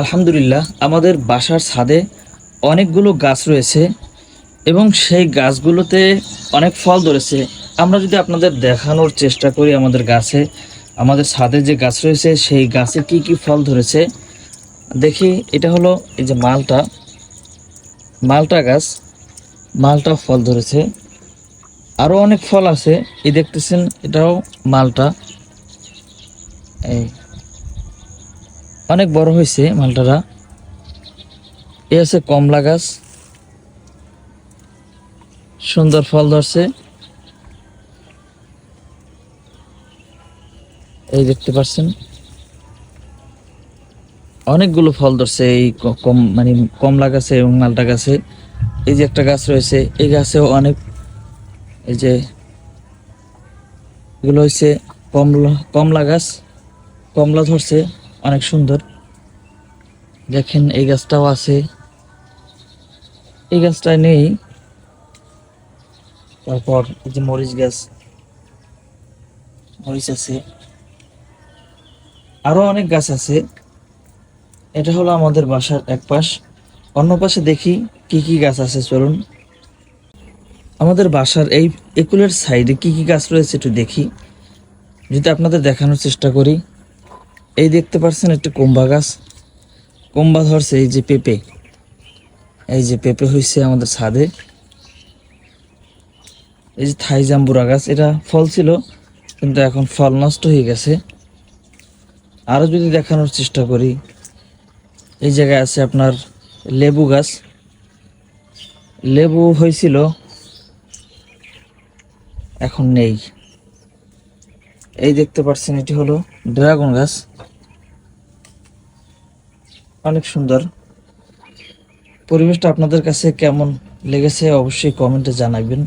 আলহামদুলিল্লাহ, আমাদের বাসার ছাদে অনেকগুলো গাছ রয়েছে এবং সেই গাছগুলোতে অনেক ফল ধরেছে। আমরা যদি আপনাদের দেখানোর চেষ্টা করি আমাদের গাছে, আমাদের ছাদে যে গাছ রয়েছে, সেই গাছে কি কি ফল ধরেছে, দেখি এটা হলো এই যে মালটা। মালটা গাছ, মালটা ফল ধরেছে। আরও অনেক ফল আছে, এই দেখতেছেন এটাও মালটা। এই অনেক বড় হয়েছে মালটারা। এ আছে কমলা গাছ। সুন্দর ফল ধরছে। এই দেখতে পাচ্ছেন। অনেকগুলো ফল ধরছে এই কম মানে কমলা গাছে এবং মালটা গাছে। এই যে একটা গাছ রয়েছে, এই গাছেও অনেক, এই যে এগুলো হচ্ছে কমলা কমলা গাছ। কমলা ধরছে। অনেক সুন্দর। দেখেন, এই গাছটাও আছে। এই গাছটা নেই। তারপর এই যে মরিচ গাছ, মরিচ আছে। আরও অনেক গাছ আছে। এটা হলো আমাদের বাসার এক পাশ। অন্য পাশে দেখি কি কি গাছ আছে, চলুন। আমাদের বাসার এই একুলের সাইডে কি কি গাছ রয়েছে একটু দেখি। যদি আপনাদের দেখানোর চেষ্টা করি। এই দেখতে পাচ্ছেন একটা কুম্বা গাছ। কুম্বা ধরছে এই যে পেঁপে। এই যে পেঁপে হয়েছে আমাদের ছাদে। এই যে থাই জাম্বুরা গাছ, এটা ফল ছিল, কিন্তু এখন ফল নষ্ট হয়ে গেছে। আরও যদি দেখানোর চেষ্টা করি, এই জায়গায় আছে আপনার লেবু গাছ। লেবু হয়েছিল এখন নেই। এই দেখতে পাচ্ছেন এটি হলো ড্রাগন গাছ। অনেক সুন্দর। পরিবেশটা আপনাদের কাছে কেমন লেগেছে অবশ্যই কমেন্টে জানাবেন।